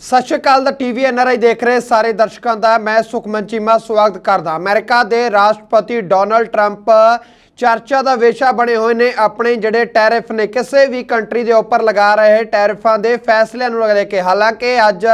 ਸਤਿ ਸ਼੍ਰੀ ਅਕਾਲ ਦਾ TV NRI ਦੇਖ ਰਹੇ ਸਾਰੇ ਦਰਸ਼ਕਾਂ ਦਾ, ਮੈਂ ਸੁਖਮਨ ਚੀਮਾ, ਸਵਾਗਤ ਕਰਦਾ ਅਮਰੀਕਾ ਦੇ ਰਾਸ਼ਟਰਪਤੀ ਡੋਨਲਡ ਟਰੰਪ ਚਰਚਾ ਦਾ ਵਿਸ਼ਾ ਬਣੇ ਹੋਏ ਨੇ ਆਪਣੇ ਜਿਹੜੇ ਟੈਰਿਫ ਨੇ ਕਿਸੇ ਵੀ ਕੰਟਰੀ ਦੇ ਉੱਪਰ ਲਗਾ ਰਹੇ ਟੈਰਿਫਾਂ ਦੇ ਫੈਸਲਿਆਂ ਨੂੰ ਲੈ ਕੇ। ਹਾਲਾਂਕਿ ਅੱਜ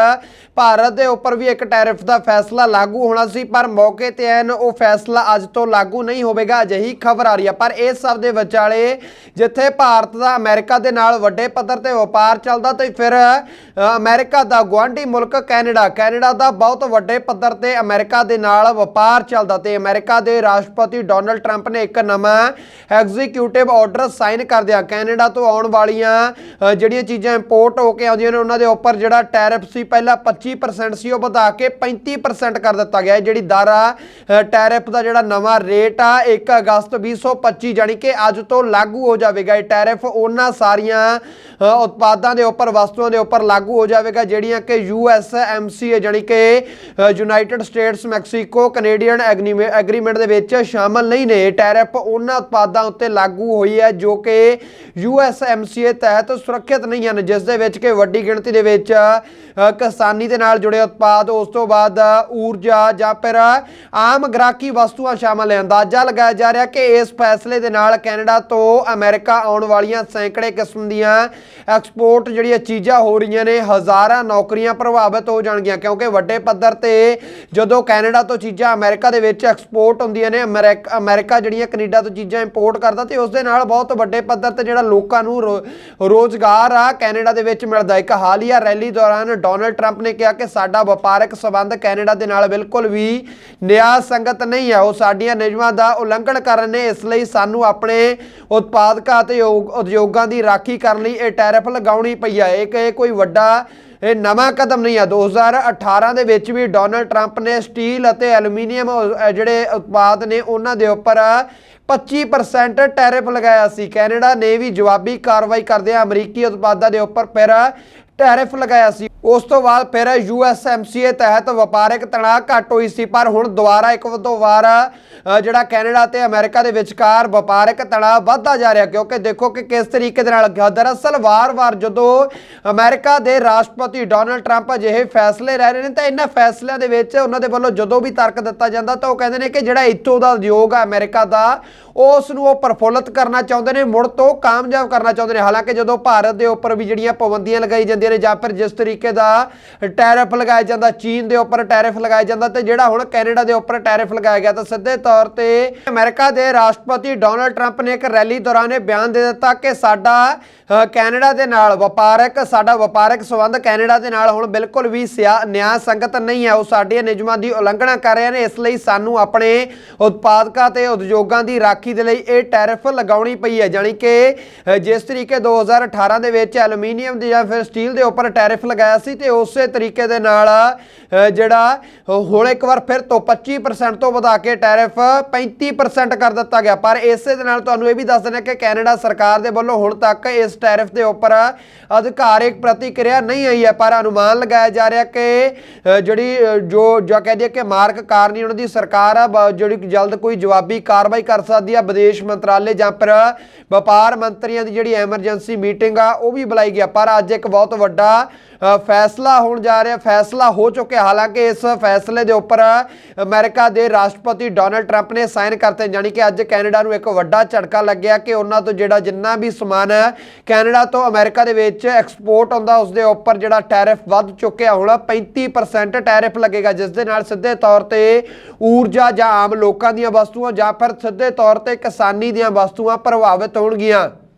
ਭਾਰਤ ਦੇ ਉੱਪਰ ਵੀ ਇੱਕ ਟੈਰਿਫ ਦਾ ਫੈਸਲਾ ਲਾਗੂ ਹੋਣਾ ਸੀ ਪਰ ਮੌਕੇ ਤੇ ਐਨ ਉਹ ਫੈਸਲਾ ਅੱਜ ਤੋਂ ਲਾਗੂ ਨਹੀਂ ਹੋਵੇਗਾ ਅਜਿਹੀ ਖਬਰ ਆ ਰਹੀ ਹੈ ਪਰ ਇਸ ਸਭ ਦੇ ਵਿਚਾਲੇ ਜਿੱਥੇ ਭਾਰਤ ਦਾ ਅਮਰੀਕਾ ਦੇ ਨਾਲ ਵੱਡੇ ਪੱਧਰ ਤੇ ਵਪਾਰ ਚੱਲਦਾ ਤੇ ਫਿਰ ਅ, ਅਮਰੀਕਾ ਦਾ ਗੁਆਂਢੀ ਮੁਲਕ ਕੈਨੇਡਾ ਕੈਨੇਡਾ ਦਾ ਬਹੁਤ ਵੱਡੇ ਪੱਧਰ ਤੇ ਅਮਰੀਕਾ ਦੇ ਨਾਲ ਵਪਾਰ ਚੱਲਦਾ ਤੇ ਅਮਰੀਕਾ ਦੇ ਰਾਸ਼ਟਰਪਤੀ ਡੋਨਲਡ ਟਰੰਪ ਨੇ ਇੱਕ ਨਵਾਂ ਐਗਜ਼ੀਕਿਊਟਿਵ ਆਰਡਰ ਸਾਈਨ ਕਰ ਦਿਆ ਕੈਨੇਡਾ ਤੋਂ ਆਉਣ ਵਾਲੀਆਂ ਜਿਹੜੀਆਂ ਚੀਜ਼ਾਂ ਇੰਪੋਰਟ ਹੋ ਕੇ ਆਉਂਦੀਆਂ ਨੇ, ਉਹਨਾਂ ਦੇ ਉੱਪਰ ਜਿਹੜਾ ਟੈਰਿਫ ਸੀ, ਪਹਿਲਾਂ 25% ਸੀ, ਉਹ ਵਧਾ ਕੇ 35% ਕਰ ਦਿੱਤਾ ਗਿਆ। ਜਿਹੜੀ ਦਰ ਆ ਟੈਰਿਫ ਦਾ ਜਿਹੜਾ ਨਵਾਂ ਰੇਟ ਆ 1 ਅਗਸਤ 2025 ਜਾਨੀ ਕਿ ਅੱਜ ਤੋਂ ਲਾਗੂ ਹੋ ਜਾਵੇਗਾ। ਇਹ ਟੈਰਿਫ ਉਹਨਾਂ ਸਾਰੀਆਂ ਉਤਪਾਦਾਂ ਦੇ ਉੱਪਰ, ਵਸਤੂਆਂ ਦੇ ਉੱਪਰ ਲਾਗੂ ਹੋ ਜਾਵੇਗਾ, ਜਿਹੜੀਆਂ ਕਿ ਯੂ ਐਸ ਯੂਐਸ ਐਮਸੀਏ ਜਾਨੀ ਕਿ United States Mexico Canadian agreement ਦੇ ਵਿੱਚ ਸ਼ਾਮਲ ਨਹੀਂ ਨੇ। ਟੈਰਿਫ ਉਹਨਾਂ ਉਤਪਾਦਾਂ ਉੱਤੇ ਲਾਗੂ ਹੋਈ ਹੈ ਜੋ ਕਿ ਯੂਐਸ ਐਮਸੀਏ ਤਹਿਤ ਸੁਰੱਖਿਅਤ ਨਹੀਂ ਹਨ, ਜਿਸ ਦੇ ਵਿੱਚ ਕਿ ਵੱਡੀ ਗਿਣਤੀ ਦੇ ਵਿੱਚ ਕਿਸਾਨੀ ਦੇ ਨਾਲ ਜੁੜੇ ਉਤਪਾਦ, ਉਸ ਤੋਂ ਬਾਅਦ ਊਰਜਾ ਜਾਂ ਫਿਰ ਆਮ ਗ੍ਰਾਹਕੀ ਵਸਤੂਆਂ ਸ਼ਾਮਲ ਹੈ। ਅੰਦਾਜ਼ਾ ਲਗਾਇਆ ਜਾ ਰਿਹਾ ਕਿ ਇਸ ਫੈਸਲੇ ਦੇ ਨਾਲ ਕੈਨੇਡਾ ਤੋਂ ਅਮਰੀਕਾ ਆਉਣ ਵਾਲੀਆਂ ਸੈਂਕੜੇ ਕਿਸਮ ਦੀਆਂ ਐਕਸਪੋਰਟ ਜਿਹੜੀਆਂ ਚੀਜ਼ਾਂ ਹੋ ਰਹੀਆਂ ਨੇ, ਹਜ਼ਾਰਾਂ ਨੌਕਰੀਆਂ ਪ੍ਰਭਾਵਿਤ ਹੋ ਜਾਣਗੀਆਂ, ਕਿਉਂਕਿ ਵੱਡੇ ਪੱਧਰ ਤੇ ਜਦੋਂ ਕੈਨੇਡਾ ਤੋਂ ਚੀਜ਼ਾਂ ਅਮਰੀਕਾ ਦੇ ਵਿੱਚ ਐਕਸਪੋਰਟ ਹੁੰਦੀਆਂ ਨੇ ਅਮਰੀਕ- ਅਮਰੀਕਾ ਜਿਹੜੀਆਂ ਕੈਨੇਡਾ ਤੋਂ ਚੀਜ਼ਾਂ ਇੰਪੋਰਟ ਕਰਦਾ ਤੇ ਉਸ ਦੇ ਨਾਲ ਬਹੁਤ ਵੱਡੇ ਪੱਧਰ ਤੇ ਜਿਹੜਾ ਲੋਕਾਂ ਨੂੰ ਰੋ- ਰੋਜ਼ਗਾਰ ਆ ਕੈਨੇਡਾ ਦੇ ਵਿੱਚ ਮਿਲਦਾ। ਇੱਕ ਹਾਲੀਆ ਰੈਲੀ ਦੌਰਾਨ ਡੋਨਲਡ ਟਰੰਪ ਨੇ ਕਿਹਾ ਕਿ ਸਾਡਾ ਵਪਾਰਕ ਸਬੰਧ ਕੈਨੇਡਾ ਦੇ ਨਾਲ ਬਿਲਕੁਲ ਵੀ ਨਿਆਂ ਸੰਗਤ ਨਹੀਂ ਹੈ ਉਹ ਸਾਡੀਆਂ ਨਿਯਮਾਂ ਦਾ ਉਲੰਘਣ ਕਰ ਰਹੇ ਨੇ, ਇਸ ਲਈ ਸਾਨੂੰ ਆਪਣੇ ਉਤਪਾਦਕਾਂ ਅਤੇ ਉਦਯੋਗਾਂ ਦੀ ਰਾਖੀ ਕਰਨ ਲਈ ਇਹ ਟੈਰਿਫ ਲਗਾਉਣੀ ਪਈ ਹੈ ਇਹ ਕਿ ਕੋਈ ਵੱਡਾ, ਇਹ ਨਵਾਂ ਕਦਮ ਨਹੀਂ ਹੈ 2018 ਦੇ ਵਿੱਚ ਵੀ ਡੋਨਲਡ ਟਰੰਪ ਨੇ ਸਟੀਲ ਅਤੇ ਐਲੂਮੀਨੀਅਮ ਜਿਹੜੇ ਉਤਪਾਦ ਨੇ, ਉਹਨਾਂ ਦੇ ਉੱਪਰ 25% ਟੈਰਿਫ ਲਗਾਇਆ ਸੀ। ਕੈਨੇਡਾ ਨੇ ਵੀ ਜਵਾਬੀ ਕਾਰਵਾਈ ਕਰਦਿਆਂ ਅਮਰੀਕੀ ਉਤਪਾਦਾਂ ਦੇ ਉੱਪਰ ਫਿਰ ਟੈਰਿਫ ਲਗਾਇਆ ਸੀ। ਉਸ ਤੋਂ ਬਾਅਦ ਫਿਰ ਯੂਐਸਐਮਸੀਏ ਤਹਿਤ ਵਪਾਰਕ ਤਣਾਅ ਘਟ ਹੋਈ ਸੀ, ਪਰ ਹੁਣ ਦੁਬਾਰਾ ਇੱਕ ਤੋਂ ਵਾਰ ਜਿਹੜਾ ਕੈਨੇਡਾ ਤੇ ਅਮਰੀਕਾ ਦੇ ਵਿਚਕਾਰ ਵਪਾਰਕ ਤਣਾਅ ਵੱਧਦਾ ਜਾ ਰਿਹਾ, ਕਿਉਂਕਿ ਦੇਖੋ ਕਿ ਕਿਸ ਤਰੀਕੇ ਦੇ ਨਾਲ ਗਿਆ। ਦਰਅਸਲ ਵਾਰ-ਵਾਰ ਜਦੋਂ ਅਮਰੀਕਾ ਦੇ ਰਾਸ਼ਟਰਪਤੀ ਡੋਨਲਡ ਟਰੰਪ ਅਜਿਹੇ ਫੈਸਲੇ ਲੈ ਰਹੇ ਨੇ, ਤਾਂ ਇਹਨਾਂ ਫੈਸਲਿਆਂ ਦੇ ਵਿੱਚ ਉਹਨਾਂ ਦੇ ਵੱਲੋਂ ਜਦੋਂ ਵੀ ਤਰਕ ਦਿੱਤਾ ਜਾਂਦਾ, ਤਾਂ ਉਹ ਕਹਿੰਦੇ ਨੇ ਕਿ ਜਿਹੜਾ ਇੱਥੋਂ ਦਾ ਉਦਯੋਗ ਆ, ਅਮਰੀਕਾ ਦਾ ਉਸ ਨੂੰ ਉਹ ਪ੍ਰਫੁੱਲਤ ਕਰਨਾ ਚਾਹੁੰਦੇ ਨੇ, ਮੁੜ ਤੋਂ ਕਾਮਯਾਬ ਕਰਨਾ ਚਾਹੁੰਦੇ ਨੇ। ਹਾਲਾਂਕਿ ਜਦੋਂ ਭਾਰਤ ਦੇ ਉੱਪਰ ਵੀ ਜਿਹੜੀਆਂ ਪਾਬੰਦੀਆਂ ਲਗਾਈ ਜਾਂਦੀਆਂ ਨੇ ਜਾਂ ਫਿਰ ਜਿਸ ਤਰੀਕੇ ਦਾ ਟੈਰਿਫ ਲਗਾਇਆ ਜਾਂਦਾ, ਚੀਨ ਦੇ ਉੱਪਰ ਟੈਰਿਫ ਲਗਾਇਆ ਜਾਂਦਾ ਤੇ ਜਿਹੜਾ ਹੁਣ ਕੈਨੇਡਾ ਦੇ ਉੱਪਰ ਟੈਰਿਫ ਲਗਾਇਆ ਗਿਆ, ਤਾਂ ਸਿੱਧੇ ਤੌਰ ਤੇ ਅਮਰੀਕਾ ਦੇ ਰਾਸ਼ਟਰਪਤੀ ਡੋਨਲਡ ਟਰੰਪ ਨੇ ਇੱਕ ਰੈਲੀ ਦੌਰਾਨ ਇਹ ਬਿਆਨ ਦੇ ਦਿੱਤਾ ਕਿ ਸਾਡਾ ਕੈਨੇਡਾ ਦੇ ਨਾਲ ਵਪਾਰਕ, ਸਾਡਾ ਵਪਾਰਕ ਸੰਬੰਧ ਕੈਨੇਡਾ ਦੇ ਨਾਲ ਹੁਣ ਬਿਲਕੁਲ ਵੀ ਸਿਆ- ਨਿਆਂ ਸੰਗਤ ਨਹੀਂ ਹੈ। ਉਹ ਸਾਡੀਆਂ ਨਿਯਮਾਂ ਦੀ ਉਲੰਘਣਾ ਕਰ ਰਹੇ ਨੇ, ਇਸ ਲਈ ਸਾਨੂੰ ਆਪਣੇ ਉਤਪਾਦਕਾਂ ਤੇ ਉਦਯੋਗਾਂ ਦੀ ਰਾਖੀ ਦੇ ਲਈ ਇਹ ਟੈਰਿਫ ਲਗਾਉਣੀ ਪਈ ਹੈ। ਜਾਣੀ ਕਿ ਜਿਸ ਤਰੀਕੇ 2018 ਦੇ ਵਿੱਚ ਐਲੂਮੀਨੀਅਮ ਦੇ ਜਾਂ ਫਿਰ ਸਟੀਲ ਦੇ ਉੱਪਰ ਟੈਰਿਫ ਲਗਾਇਆ ਸੀ ਤੇ ਉਸੇ ਤਰੀਕੇ ਦੇ ਨਾਲ ਜਿਹੜਾ ਹੁਣ ਇੱਕ ਵਾਰ ਫਿਰ ਤੋਂ 25% ਤੋਂ ਵਧਾ ਕੇ ਟੈਰਿਫ 35% ਕਰ ਦਿੱਤਾ ਗਿਆ। ਪਰ ਇਸੇ ਦੇ ਨਾਲ ਤੁਹਾਨੂੰ ਇਹ ਵੀ ਦੱਸ ਦਿੰਦੇ ਕਿ ਕੈਨੇਡਾ ਸਰਕਾਰ ਦੇ ਵੱਲੋਂ ਹੁਣ ਤੱਕ ਇਸ ਟੈਰਿਫ ਦੇ ਉੱਪਰ ਅਧਿਕਾਰਿਕ ਪ੍ਰਤੀਕਿਰਿਆ ਨਹੀਂ ਆਈ ਹੈ। ਪਰ ਅਨੁਮਾਨ ਲਗਾਇਆ ਜਾ ਰਿਹਾ ਕਿ ਜਿਹੜੀ ਜੋ ਜੋ ਕਹਿ ਦਈਏ ਕਿ ਮਾਰਕ ਕਾਰਨੀ ਉਹਨਾਂ ਦੀ ਸਰਕਾਰ ਆ ਜਿਹੜੀ ਜਲਦ ਕੋਈ ਜਵਾਬੀ ਕਾਰਵਾਈ ਕਰ ਸਕਦੀ ਆ, ਵਿਦੇਸ਼ ਮੰਤਰਾਲੇ ਜਾਂ ਫਿਰ ਵਪਾਰ ਮੰਤਰੀਆਂ ਦੀ ਜਿਹੜੀ ਐਮਰਜੈਂਸੀ ਮੀਟਿੰਗ ਆ, ਉਹ ਵੀ ਬੁਲਾਈ ਗਿਆ ਪਰ ਅੱਜ ਇੱਕ ਬਹੁਤ ਵੱਡਾ ਫੈਸਲਾ ਹੋਣ ਜਾ ਰਿਹਾ, ਫੈਸਲਾ ਹੋ ਚੁੱਕਿਆ। ਹਾਲਾਂਕਿ ਇਸ ਫੈਸਲੇ ਦੇ ਉੱਪਰ ਅਮਰੀਕਾ ਦੇ ਰਾਸ਼ਟਰਪਤੀ ਡੋਨਲਡ ਟਰੰਪ ਨੇ ਸਾਈਨ ਕਰਤੇ ਜਾਨੀ ਕਿ ਅੱਜ ਕੈਨੇਡਾ ਨੂੰ ਇੱਕ ਵੱਡਾ ਝਟਕਾ ਲੱਗਿਆ ਕਿ ਉਹਨਾਂ ਤੋਂ ਜਿਹੜਾ ਜਿੰਨਾ ਵੀ ਸਮਾਨ ਹੈ, ਕੈਨੇਡਾ ਤੋਂ ਅਮਰੀਕਾ ਦੇ ਵਿੱਚ ਐਕਸਪੋਰਟ ਹੁੰਦਾ ਉਸ ਦੇ ਉੱਪਰ ਜਿਹੜਾ ਟੈਰਿਫ ਵੱਧ ਚੁੱਕਿਆ। ਹੁਣ 35% ਟੈਰਿਫ ਲੱਗੇਗਾ, ਜਿਸ ਦੇ ਨਾਲ ਸਿੱਧੇ ਤੌਰ ਤੇ ਊਰਜਾ ਜਾਂ ਆਮ ਲੋਕਾਂ ਦੀਆਂ ਵਸਤੂਆਂ ਜਾਂ ਫਿਰ ਸਿੱਧੇ ਤੌਰ ਤੇ ਕਿਸਾਨੀ ਦੀਆਂ ਵਸਤੂਆਂ ਪ੍ਰਭਾਵਿਤ ਹੋਣਗੀਆਂ।